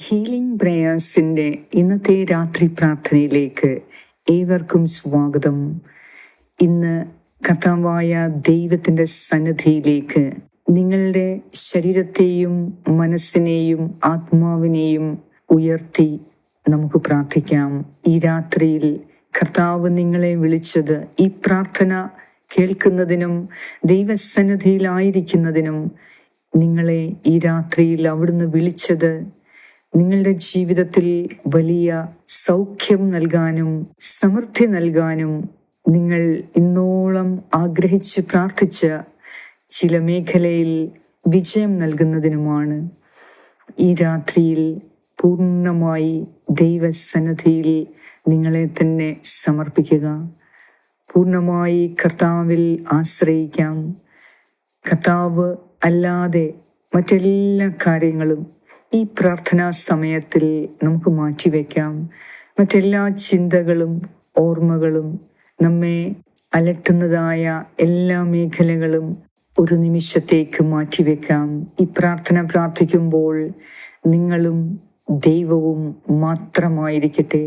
Healing പ്രേയേഴ്സിന്റെ ഇന്നത്തെ രാത്രി പ്രാർത്ഥനയിലേക്ക് ഏവർക്കും സ്വാഗതം. ഇന്ന് കഥാവായ ദൈവത്തിന്റെ സന്നിധിയിലേക്ക് നിങ്ങളുടെ ശരീരത്തെയും മനസ്സിനെയും ആത്മാവിനെയും ഉയർത്തി നമുക്ക് പ്രാർത്ഥിക്കാം. ഈ രാത്രിയിൽ കർത്താവ് നിങ്ങളെ വിളിച്ചത് ഈ പ്രാർത്ഥന കേൾക്കുന്നതിനും ദൈവസന്നിധിയിലായിരിക്കുന്നതിനും നിങ്ങളെ ഈ രാത്രിയിൽ അവിടുന്ന് വിളിച്ചത് നിങ്ങളുടെ ജീവിതത്തിൽ വലിയ സൗഖ്യം നൽകാനും സമൃദ്ധി നൽകാനും നിങ്ങൾ ഇന്നോളം ആഗ്രഹിച്ച് പ്രാർത്ഥിച്ച ചില മേഖലയിൽ വിജയം നൽകുന്നതിനുമാണ് ഈ രാത്രിയിൽ പൂർണമായി ദൈവസന്നദ്ധിയിൽ നിങ്ങളെ തന്നെ സമർപ്പിക്കുക. പൂർണമായി കർത്താവിൽ ആശ്രയിക്കാം. കർത്താവ് അല്ലാതെ മറ്റെല്ലാ കാര്യങ്ങളും ഈ പ്രാർത്ഥനാ സമയത്തിൽ നമുക്ക് മാറ്റിവെക്കാം മറ്റെല്ലാ ചിന്തകളും ഓർമ്മകളും നമ്മെ അലട്ടുന്നതായ എല്ലാ മേഖലകളും ഒരു നിമിഷത്തേക്ക് മാറ്റിവെക്കാം ഈ പ്രാർത്ഥന പ്രാർത്ഥിക്കുമ്പോൾ നിങ്ങളും ദൈവവും മാത്രമായിരിക്കട്ടെ.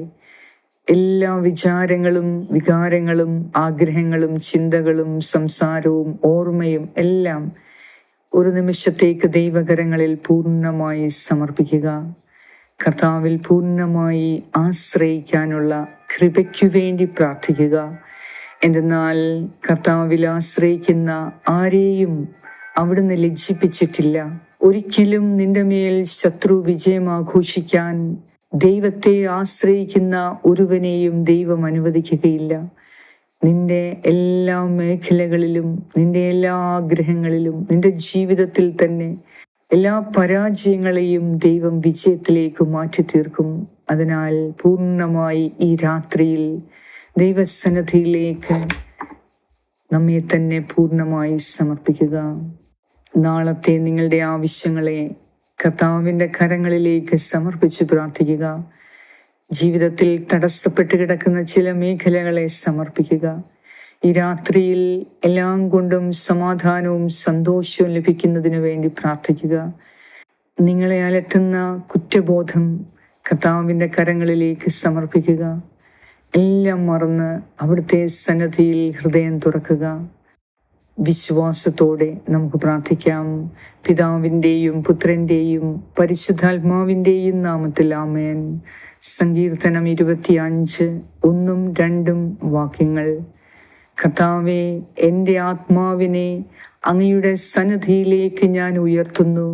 എല്ലാ വിചാരങ്ങളും വികാരങ്ങളും ആഗ്രഹങ്ങളും ചിന്തകളും സംസാരവും ഓർമ്മയും എല്ലാം ഒരു നിമിഷത്തേക്ക് ദൈവകരങ്ങളിൽ പൂർണമായി സമർപ്പിക്കുക. കർത്താവിൽ പൂർണമായി ആശ്രയിക്കാനുള്ള കൃപയ്ക്കു വേണ്ടി പ്രാർത്ഥിക്കുക. എന്തെന്നാൽ കർത്താവിൽ ആശ്രയിക്കുന്ന ആരെയും അവിടുന്ന് ലജ്ജിപ്പിച്ചിട്ടില്ല. ഒരിക്കലും നിന്റെ മേൽ ശത്രു വിജയം ആഘോഷിക്കാൻ ദൈവത്തെ ആശ്രയിക്കുന്ന ഒരുവനെയും ദൈവം അനുവദിക്കുകയില്ല. നിന്റെ എല്ലാ മേഖലകളിലും നിന്റെ എല്ലാ ആഗ്രഹങ്ങളിലും നിന്റെ ജീവിതത്തിൽ തന്നെ എല്ലാ പരാജയങ്ങളെയും ദൈവം വിജയത്തിലേക്ക് മാറ്റി തീർക്കും അതിനാൽ പൂർണമായി ഈ രാത്രിയിൽ ദൈവസന്നദ്ധിയിലേക്ക് നമ്മെ തന്നെ പൂർണമായി സമർപ്പിക്കുക. നാളത്തെ നിങ്ങളുടെ ആവശ്യങ്ങളെ കർത്താവിന്റെ കരങ്ങളിലേക്ക് സമർപ്പിച്ച് പ്രാർത്ഥിക്കുക. ജീവിതത്തിൽ തടസ്സപ്പെട്ട് കിടക്കുന്ന ചില മേഖലകളെ സമർപ്പിക്കുക. ഈ രാത്രിയിൽ എല്ലാം കൊണ്ടും സമാധാനവും സന്തോഷവും ലഭിക്കുന്നതിന് വേണ്ടി പ്രാർത്ഥിക്കുക. നിങ്ങളെ അലട്ടുന്ന കുറ്റബോധം കർത്താവിന്റെ കരങ്ങളിലേക്ക് സമർപ്പിക്കുക. എല്ലാം മറന്ന് അവിടുത്തെ സന്നദ്ധിയിൽ ഹൃദയം തുറക്കുക. വിശ്വാസത്തോടെ നമുക്ക് പ്രാർത്ഥിക്കാം. പിതാവിന്റെയും പുത്രന്റെയും പരിശുദ്ധാത്മാവിന്റെയും നാമത്തിൽ ആമേൻ. സങ്കീർത്തനം ഇരുപത്തിയഞ്ച് ഒന്നും രണ്ടും വാക്യങ്ങൾ. കഥാവെ എന്റെ ആത്മാവിനെ അങ്ങയുടെ സന്നദ്ധിയിലേക്ക് ഞാൻ ഉയർത്തുന്നു.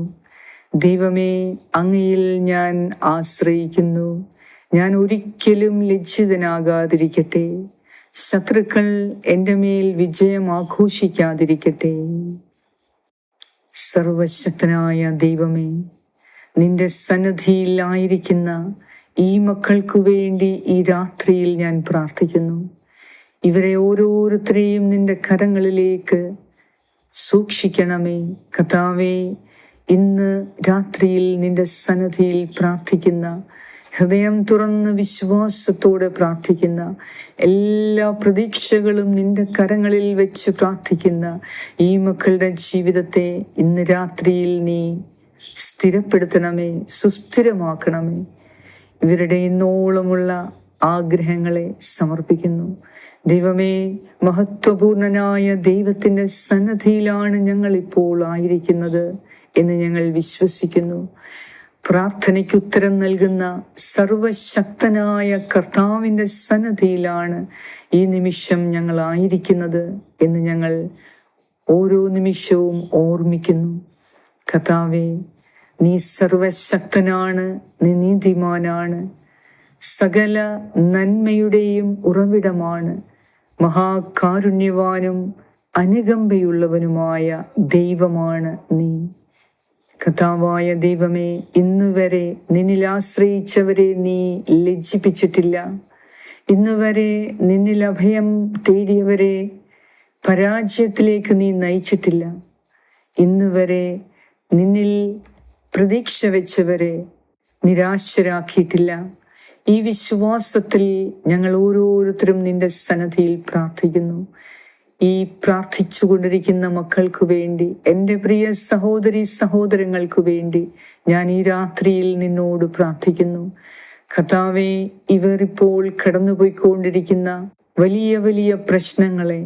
ദൈവമേ അങ്ങയിൽ ഞാൻ ആശ്രയിക്കുന്നു. ഞാൻ ഒരിക്കലും ലജ്ജിതനാകാതിരിക്കട്ടെ. ശത്രുക്കൾ എന്റെ മേൽ വിജയം ആഘോഷിക്കാതിരിക്കട്ടെ. സർവശക്തനായ ദൈവമേ നിന്റെ സന്നദ്ധിയിലായിരിക്കുന്ന ഈ മക്കൾക്കു വേണ്ടി ഈ രാത്രിയിൽ ഞാൻ പ്രാർത്ഥിക്കുന്നു. ഇവരെ ഓരോരുത്തരെയും നിന്റെ കരങ്ങളിലേക്ക് സൂക്ഷിക്കണമേ. കഥാവേ ഇന്ന് രാത്രിയിൽ നിന്റെ സന്നദ്ധിയിൽ പ്രാർത്ഥിക്കുന്ന ഹൃദയം തുറന്ന് വിശ്വാസത്തോടെ പ്രാർത്ഥിക്കുന്ന എല്ലാ പ്രതീക്ഷകളും നിന്റെ കരങ്ങളിൽ വെച്ച് പ്രാർത്ഥിക്കുന്ന ഈ മക്കളുടെ ജീവിതത്തെ ഇന്ന് രാത്രിയിൽ നീ സ്ഥിരപ്പെടുത്തണമേ സുസ്ഥിരമാക്കണമേ. ഇവരുടെ ഇന്നോളമുള്ള ആഗ്രഹങ്ങളെ സമർപ്പിക്കുന്നു. ദൈവമേ മഹത്വപൂർണനായ ദൈവത്തിന്റെ സന്നദ്ധിയിലാണ് ഞങ്ങൾ ഇപ്പോൾ ആയിരിക്കുന്നത് എന്ന് ഞങ്ങൾ വിശ്വസിക്കുന്നു. പ്രാർത്ഥനയ്ക്ക് ഉത്തരം നൽകുന്ന സർവശക്തനായ കർത്താവിന്റെ സന്നദ്ധിയിലാണ് ഈ നിമിഷം ഞങ്ങൾ ആയിരിക്കുന്നത് എന്ന് ഞങ്ങൾ ഓരോ നിമിഷവും ഓർമ്മിക്കുന്നു. കർത്താവെ നീ സർവശക്തനാണ് നീ നീതിമാനാണ്. സകല നന്മയുടെയും ഉറവിടമാണ്. മഹാകാരുണ്യവാനും അനുകമ്പയുള്ളവനുമായ ദൈവമാണ് നീ. കഥാവായ ദൈവമേ ഇന്നുവരെ നിന്നിൽ ആശ്രയിച്ചവരെ നീ ലജ്ജിപ്പിച്ചിട്ടില്ല. ഇന്നുവരെ നിന്നിൽ അഭയം തേടിയവരെ പരാജയത്തിലേക്ക് നീ നയിച്ചിട്ടില്ല. ഇന്നുവരെ നിന്നിൽ പ്രതീക്ഷ വെച്ചവരെ നിരാശരാക്കിയിട്ടില്ല. ഈ വിശ്വാസത്തിൽ ഞങ്ങൾ ഓരോരുത്തരും നിന്റെ സന്നദ്ധിയിൽ പ്രാർത്ഥിക്കുന്നു. ഈ പ്രാർത്ഥിച്ചു കൊണ്ടിരിക്കുന്ന മക്കൾക്ക് വേണ്ടി എന്റെ പ്രിയ സഹോദരി സഹോദരങ്ങൾക്ക് വേണ്ടി ഞാൻ ഈ രാത്രിയിൽ നിന്നോട് പ്രാർത്ഥിക്കുന്നു. കഥാവെ ഇവർ ഇപ്പോൾ കടന്നുപോയിക്കൊണ്ടിരിക്കുന്ന വലിയ വലിയ പ്രശ്നങ്ങളെ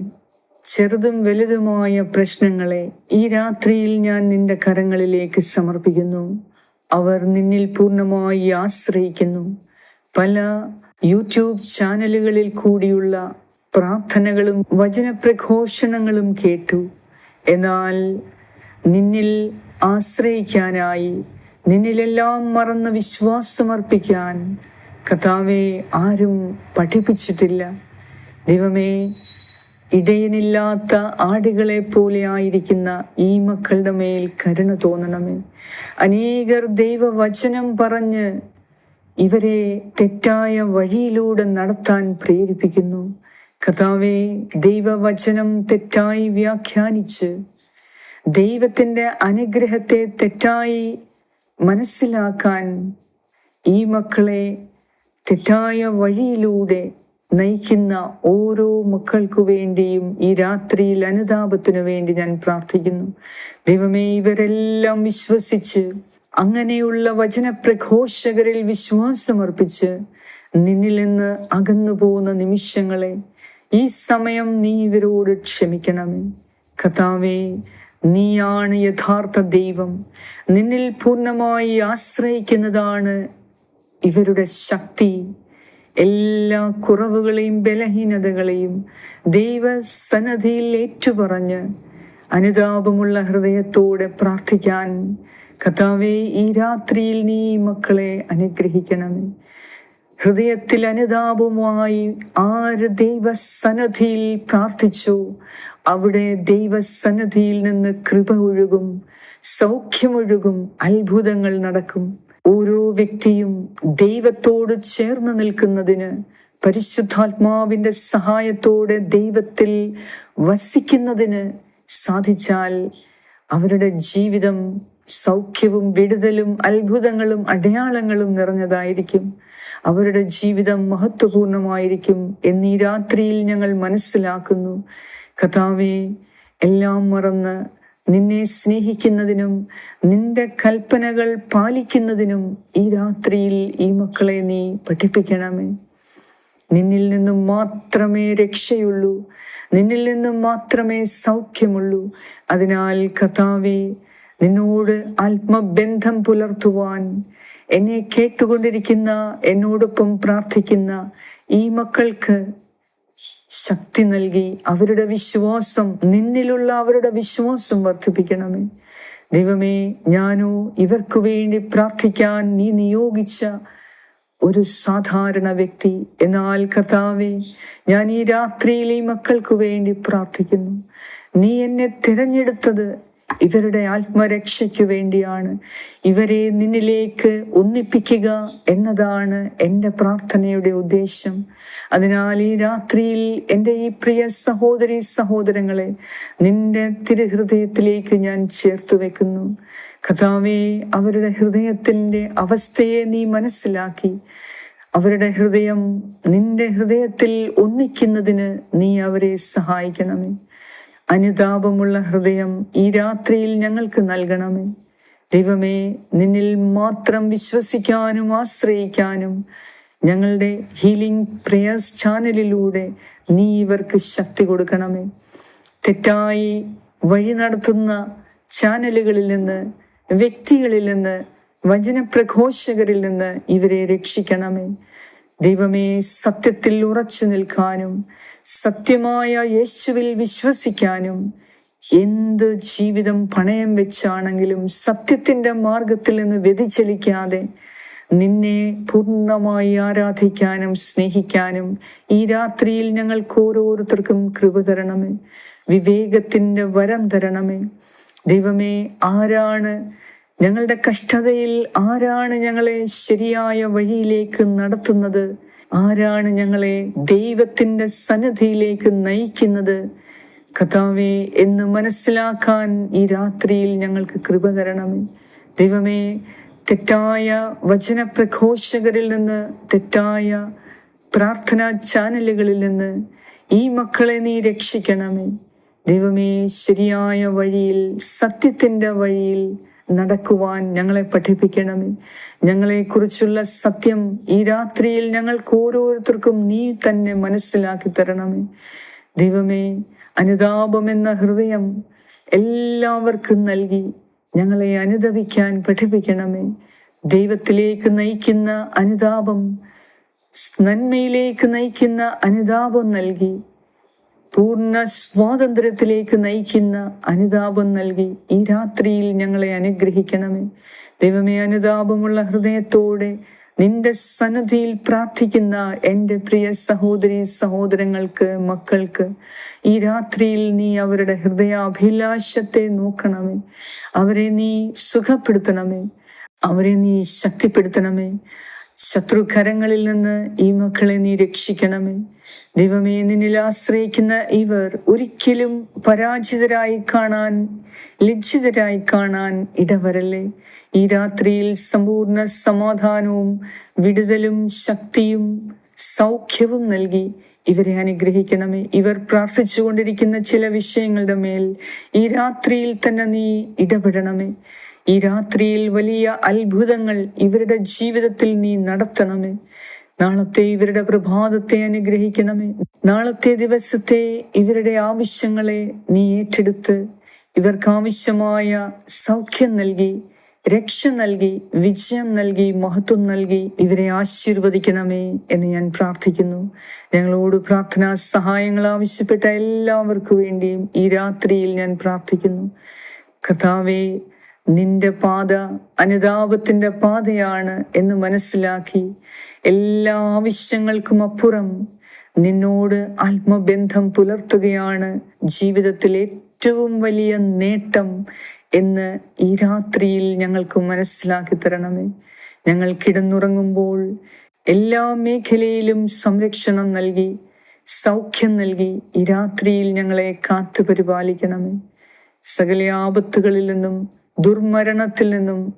ചെറുതും വലുതുമായ പ്രശ്നങ്ങളെ ഈ രാത്രിയിൽ ഞാൻ നിന്റെ കരങ്ങളിലേക്ക് സമർപ്പിക്കുന്നു. അവർ നിന്നിൽ പൂർണമായി ആശ്രയിക്കുന്നു. പല യൂട്യൂബ് ചാനലുകളിൽ കൂടിയുള്ള പ്രാർത്ഥനകളും വചനപ്രഘോഷണങ്ങളും കേട്ടു. എന്നാൽ നിന്നിൽ ആശ്രയിക്കാനായി നിന്നിലെല്ലാം മറന്ന് വിശ്വാസമർപ്പിക്കാൻ കഥാവെ ആരും പഠിപ്പിച്ചിട്ടില്ല. ദൈവമേ ഇടയനില്ലാത്ത ആടുകളെ പോലെ ആയിരിക്കുന്ന ഈ മക്കളുടെ മേൽ കരുണ തോന്നണമേ. അനേകർ ദൈവവചനം പറഞ്ഞ് ഇവരെ തെറ്റായ വഴിയിലൂടെ നടത്താൻ പ്രേരിപ്പിക്കുന്നു. കഥാവെ ദൈവവചനം തെറ്റായി വ്യാഖ്യാനിച്ച് ദൈവത്തിന്റെ അനുഗ്രഹത്തെ തെറ്റായി മനസ്സിലാക്കാൻ ഈ മക്കളെ തെറ്റായ വഴിയിലൂടെ നയിക്കുന്ന ഓരോ മക്കൾക്കു വേണ്ടിയും ഈ രാത്രിയിൽ അനുതാപത്തിനു വേണ്ടി ഞാൻ പ്രാർത്ഥിക്കുന്നു. ദൈവമേ ഇവരെല്ലാം വിശ്വസിച്ച് അങ്ങനെയുള്ള വചനപ്രഘോഷകരിൽ വിശ്വാസമർപ്പിച്ച് നിന്നിൽ നിന്ന് അകന്നു പോകുന്ന നിമിഷങ്ങളെ ഈ സമയം നീ ഇവരോട് ക്ഷമിക്കണമേ. കഥാവേ നീയാണ് യഥാർത്ഥ ദൈവം. നിന്നിൽ പൂർണമായി ആശ്രയിക്കുന്നതാണ് ഇവരുടെ ശക്തി. എല്ലാ കുറവുകളെയും ബലഹീനതകളെയും ദൈവസന്നധിയിൽ ഏറ്റുപറഞ്ഞ് അനുതാപമുള്ള ഹൃദയത്തോടെ പ്രാർത്ഥിക്കാൻ കഥാവെ ഈ രാത്രിയിൽ നീ മക്കളെ അനുഗ്രഹിക്കണമേ ഹൃദയത്തിൽ അനുതാപമായി ആര് ദൈവസന്നധിയിൽ പ്രാർത്ഥിച്ചു അവിടെ ദൈവസന്നധിയിൽ നിന്ന് കൃപ ഒഴുകും സൗഖ്യമൊഴുകും അത്ഭുതങ്ങൾ നടക്കും. ഓരോ വ്യക്തിയും ദൈവത്തോട് ചേർന്ന് നിൽക്കുന്നതിന് പരിശുദ്ധാത്മാവിന്റെ സഹായത്തോടെ ദൈവത്തിൽ വസിക്കുന്നതിന് സാധിച്ചാൽ അവരുടെ ജീവിതം സൗഖ്യവും വിടുതലും അത്ഭുതങ്ങളും അടയാളങ്ങളും നിറഞ്ഞതായിരിക്കും. അവരുടെ ജീവിതം മഹത്വപൂർണമായിരിക്കും എന്നീ രാത്രിയിൽ ഞങ്ങൾ മനസ്സിലാക്കുന്നു. കഥാവെ എല്ലാം മറന്ന് നിന്നെ സ്നേഹിക്കുന്നതിനും നിന്റെ കൽപ്പനകൾ പാലിക്കുന്നതിനും ഈ രാത്രിയിൽ ഈ മക്കളെ നീ പഠിപ്പിക്കണമേ. നിന്നിൽ നിന്നും മാത്രമേ രക്ഷയുള്ളൂ. നിന്നിൽ നിന്നും മാത്രമേ സൗഖ്യമുള്ളൂ. അതിനാൽ കഥാവെ നിന്നോട് ആത്മബന്ധം പുലർത്തുവാൻ എന്നെ കേട്ടുകൊണ്ടിരിക്കുന്ന എന്നോടൊപ്പം പ്രാർത്ഥിക്കുന്ന ഈ മക്കൾക്ക് ശക്തി നൽകി അവരുടെ വിശ്വാസം നിന്നിലുള്ള അവരുടെ വിശ്വാസം വർദ്ധിപ്പിക്കണമേ. ദൈവമേ ഞാനോ ഇവർക്ക് വേണ്ടി പ്രാർത്ഥിക്കാൻ നീ നിയോഗിച്ച ഒരു സാധാരണ വ്യക്തി. എന്നാൽ കർത്താവേ ഞാൻ ഈ രാത്രിയിൽ ഈ മക്കൾക്ക് വേണ്ടി പ്രാർത്ഥിക്കുന്നു. നീ എന്നെ തിരഞ്ഞെടുത്തത് ഇവരുടെ ആത്മരക്ഷയ്ക്ക് വേണ്ടിയാണ്. ഇവരെ നിന്നിലേക്ക് ഒന്നിപ്പിക്കുക എന്നതാണ് എന്റെ പ്രാർത്ഥനയുടെ ഉദ്ദേശം. അതിനാൽ ഈ രാത്രിയിൽ എന്റെ ഈ പ്രിയ സഹോദരി സഹോദരങ്ങളെ നിന്റെ തിരുഹൃദയത്തിലേക്ക് ഞാൻ ചേർത്ത് വെക്കുന്നു. കഥാവെ അവരുടെ ഹൃദയത്തിന്റെ അവസ്ഥയെ നീ മനസ്സിലാക്കി. അവരുടെ ഹൃദയം നിന്റെ ഹൃദയത്തിൽ ഒന്നിക്കുന്നതിന് നീ അവരെ സഹായിക്കണമേ. അനുതാപമുള്ള ഹൃദയം ഈ രാത്രിയിൽ ഞങ്ങൾക്ക് നൽകണമേ. ദൈവമേ നിന്നിൽ മാത്രം വിശ്വസിക്കാനും ആശ്രയിക്കാനും ഞങ്ങളുടെ ഹീലിംഗ് പ്രേയേഴ്സ് ചാനലിലൂടെ നീ ഇവർക്ക് ശക്തി കൊടുക്കണമേ. തെറ്റായി വഴി നടത്തുന്ന ചാനലുകളിൽ നിന്ന് വ്യക്തികളിൽ നിന്ന് വചനപ്രഘോഷകരിൽ നിന്ന് ഇവരെ രക്ഷിക്കണമേ. ദൈവമേ സത്യത്തിൽ ഉറച്ചു നിൽക്കാനും സത്യമായ യേശുവിൽ വിശ്വസിക്കാനും എന്ത് ജീവിതം പണയം വെച്ചാണെങ്കിലും സത്യത്തിന്റെ മാർഗത്തിൽ നിന്ന് വ്യതിചലിക്കാതെ നിന്നെ പൂർണമായി ആരാധിക്കാനും സ്നേഹിക്കാനും ഈ രാത്രിയിൽ ഞങ്ങൾക്ക് ഓരോരുത്തർക്കും കൃപ തരണമേ വിവേകത്തിന്റെ വരം തരണമേ. ദൈവമേ ആരാണ് ഞങ്ങളുടെ കഷ്ടതയിൽ ആരാണ് ഞങ്ങളെ ശരിയായ വഴിയിലേക്ക് നടത്തുന്നത്? ആരാണ് ഞങ്ങളെ ദൈവത്തിന്റെ സന്നദ്ധിയിലേക്ക് നയിക്കുന്നത്? കഥാവെ എന്ന് മനസ്സിലാക്കാൻ ഈ രാത്രിയിൽ ഞങ്ങൾക്ക് കൃപ തരണമേ. ദൈവമേ തെറ്റായ വചനപ്രഘോഷകരിൽ നിന്ന് തെറ്റായ പ്രാർത്ഥനാ ചാനലുകളിൽ നിന്ന് ഈ മക്കളെ നീ രക്ഷിക്കണമേ. ദൈവമേ ശരിയായ വഴിയിൽ സത്യത്തിന്റെ വഴിയിൽ നടക്കുവാൻ ഞങ്ങളെ പഠിപ്പിക്കണമേ. ഞങ്ങളെക്കുറിച്ചുള്ള സത്യം ഈ രാത്രിയിൽ ഞങ്ങൾക്ക് ഓരോരുത്തർക്കും നീ തന്നെ മനസ്സിലാക്കി തരണമേ. ദൈവമേ അനുതാപമെന്ന ഹൃദയം എല്ലാവർക്കും നൽകി ഞങ്ങളെ അനുദപിക്കാൻ പഠിപ്പിക്കണമേ. ദൈവത്തിലേക്ക് നയിക്കുന്ന അനുതാപം നന്മയിലേക്ക് നയിക്കുന്ന അനുതാപം നൽകി പൂർണ സ്വാതന്ത്ര്യത്തിലേക്ക് നയിക്കുന്ന അനുതാപം നൽകി ഈ രാത്രിയിൽ ഞങ്ങളെ അനുഗ്രഹിക്കണമേ. ദൈവമേ അനുതാപമുള്ള ഹൃദയത്തോടെ നിന്റെ സന്നദ്ധിയിൽ പ്രാർത്ഥിക്കുന്ന എന്റെ പ്രിയ സഹോദരി സഹോദരങ്ങൾക്ക് മക്കൾക്ക് ഈ രാത്രിയിൽ നീ അവരുടെ ഹൃദയാഭിലാഷത്തെ നോക്കണമേ. അവരെ നീ സുഖപ്പെടുത്തണമേ. അവരെ നീ ശക്തിപ്പെടുത്തണമേ. ശത്രുകരങ്ങളിൽ നിന്ന് ഈ മക്കളെ നീ രക്ഷിക്കണമേ. ദൈവമേ നിന്നിൽ ആശ്രയിക്കുന്ന ഇവർ ഒരിക്കലും പരാജിതരായി കാണാൻ ലജ്ജിതരായി കാണാൻ ഇടവരല്ലേ. ഈ രാത്രിയിൽ സമ്പൂർണ സമാധാനവും വിടുതലും ശക്തിയും സൗഖ്യവും നൽകി ഇവരെ അനുഗ്രഹിക്കണമേ. ഇവർ പ്രാർത്ഥിച്ചുകൊണ്ടിരിക്കുന്ന ചില വിഷയങ്ങളുടെ മേൽ ഈ രാത്രിയിൽ തന്നെ നീ ഇടപെടണമേ. ഈ രാത്രിയിൽ വലിയ അത്ഭുതങ്ങൾ ഇവരുടെ ജീവിതത്തിൽ നീ നടത്തണമേ. നാളത്തെ ഇവരുടെ പ്രഭാതത്തെ അനുഗ്രഹിക്കണമേ. നാളത്തെ ദിവസത്തെ ഇവരുടെ ആവശ്യങ്ങളെ നീ ഏറ്റെടുത്ത് ഇവർക്ക് ആവശ്യമായ സൗഖ്യം നൽകി രക്ഷ നൽകി വിജയം നൽകി മഹത്വം നൽകി ഇവരെ ആശീർവദിക്കണമേ എന്ന് ഞാൻ പ്രാർത്ഥിക്കുന്നു. ഞങ്ങളോട് പ്രാർത്ഥനാ സഹായങ്ങൾ ആവശ്യപ്പെട്ട എല്ലാവർക്കു വേണ്ടിയും ഈ രാത്രിയിൽ ഞാൻ പ്രാർത്ഥിക്കുന്നു. കർത്താവേ നിന്റെ പാത അനുതാപത്തിന്റെ പാതയാണ് എന്ന് മനസ്സിലാക്കി എല്ലാ ആവശ്യങ്ങൾക്കും അപ്പുറം നിന്നോട് ആത്മബന്ധം പുലർത്തുകയാണ് ജീവിതത്തിൽ ഏറ്റവും വലിയ നേട്ടം എന്ന് ഈ രാത്രിയിൽ ഞങ്ങൾക്ക് മനസ്സിലാക്കി തരണമേ. ഞങ്ങൾ കിടന്നുറങ്ങുമ്പോൾ എല്ലാ മേഖലയിലും സംരക്ഷണം നൽകി സൗഖ്യം നൽകി ഈ രാത്രിയിൽ ഞങ്ങളെ കാത്തു പരിപാലിക്കണമേ സകല ആപത്തുകളിൽ നിന്നും ദുർമരണത്തിൽ നിന്നും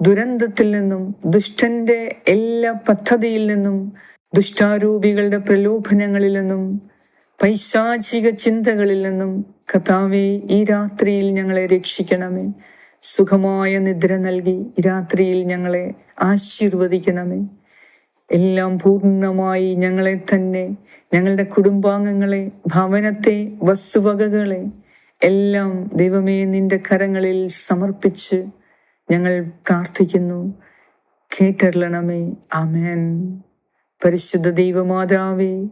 ദുരന്തത്തിൽ നിന്നും ദുഷ്ടന്റെ എല്ലാ പദ്ധതിയിൽ നിന്നും ദുഷ്ടാരൂപികളുടെ പ്രലോഭനങ്ങളിൽ നിന്നും പൈശാചിക ചിന്തകളിൽ നിന്നും കഥാവെ ഈ രാത്രിയിൽ ഞങ്ങളെ രക്ഷിക്കണമേ. സുഖമായ നിദ്ര നൽകി രാത്രിയിൽ ഞങ്ങളെ ആശീർവദിക്കണമേ. എല്ലാം പൂർണമായി ഞങ്ങളെ തന്നെ ഞങ്ങളുടെ കുടുംബാംഗങ്ങളെ ഭവനത്തെ വസ്തുവകകളെ എല്ലാം ദൈവമേ നിന്റെ കരങ്ങളിൽ സമർപ്പിച്ച് ഞങ്ങൾ പ്രാർത്ഥിക്കുന്നു. കേട്ടറിയണമേ. ആമേൻ. പരിശുദ്ധ ദൈവമാതാവേ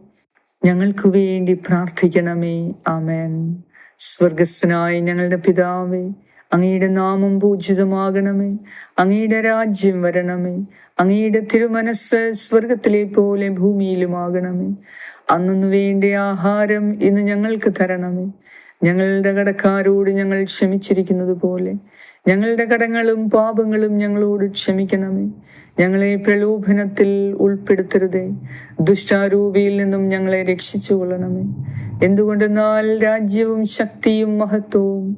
ഞങ്ങൾക്ക് വേണ്ടി പ്രാർത്ഥിക്കണമേ. ആമേൻ. സ്വർഗസ്നായ ഞങ്ങളുടെ പിതാവേ അങ്ങയുടെ നാമം പൂജിതമാകണമേ. അങ്ങയുടെ രാജ്യം വരണമേ. അങ്ങയുടെ തിരുമനസ് സ്വർഗത്തിലെ പോലെ ഭൂമിയിലുമാകണമേ. അന്നു വേണ്ട ആഹാരം ഇന്ന് ഞങ്ങൾക്ക് തരണമേ. ഞങ്ങളുടെ കടക്കാരോട് ഞങ്ങൾ ക്ഷമിച്ചിരിക്കുന്നത് പോലെ. ഞങ്ങളുടെ കടങ്ങളും പാപങ്ങളും ഞങ്ങളോട് ക്ഷമിക്കണമേ. ഞങ്ങളെ പ്രലോഭനത്തിൽ ഉൾപ്പെടുത്തരുതേ. ദുഷ്ടാരൂപിയിൽ നിന്നും ഞങ്ങളെ രക്ഷിച്ചു കൊള്ളണമേ എന്തുകൊണ്ടെന്നാൽ രാജ്യവും ശക്തിയും മഹത്വവും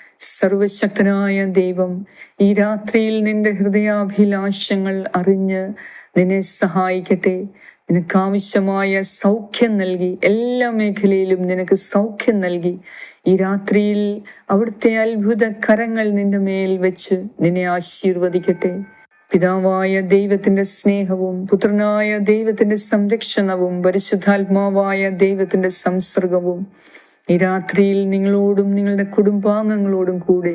സർവശക്തനായ ദൈവം ഈ രാത്രിയിൽ നിന്റെ ഹൃദയാഭിലാഷങ്ങൾ അറിഞ്ഞ് നിന്നെ സഹായിക്കട്ടെ. നിനക്ക് ആവശ്യമായ സൗഖ്യം നൽകി എല്ലാ മേഖലയിലും നിനക്ക് സൗഖ്യം നൽകി. ഈ രാത്രിയിൽ അവിടുത്തെ അത്ഭുത കരങ്ങൾ നിന്റെ മേൽ വെച്ച് നിന്നെ ആശീർവദിക്കട്ടെ. പിതാവായ ദൈവത്തിന്റെ സ്നേഹവും പുത്രനായ ദൈവത്തിന്റെ സംരക്ഷണവും പരിശുദ്ധാത്മാവായ ദൈവത്തിന്റെ സംസർഗവും ഈ രാത്രിയിൽ നിങ്ങളോടും നിങ്ങളുടെ കുടുംബാംഗങ്ങളോടും കൂടെ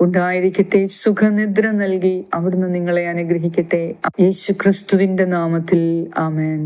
ഉണ്ടായിരിക്കട്ടെ സുഖനിദ്ര നൽകി അവിടുന്ന് നിങ്ങളെ അനുഗ്രഹിക്കട്ടെ. യേശു ക്രിസ്തുവിന്റെ നാമത്തിൽ ആമേൻ.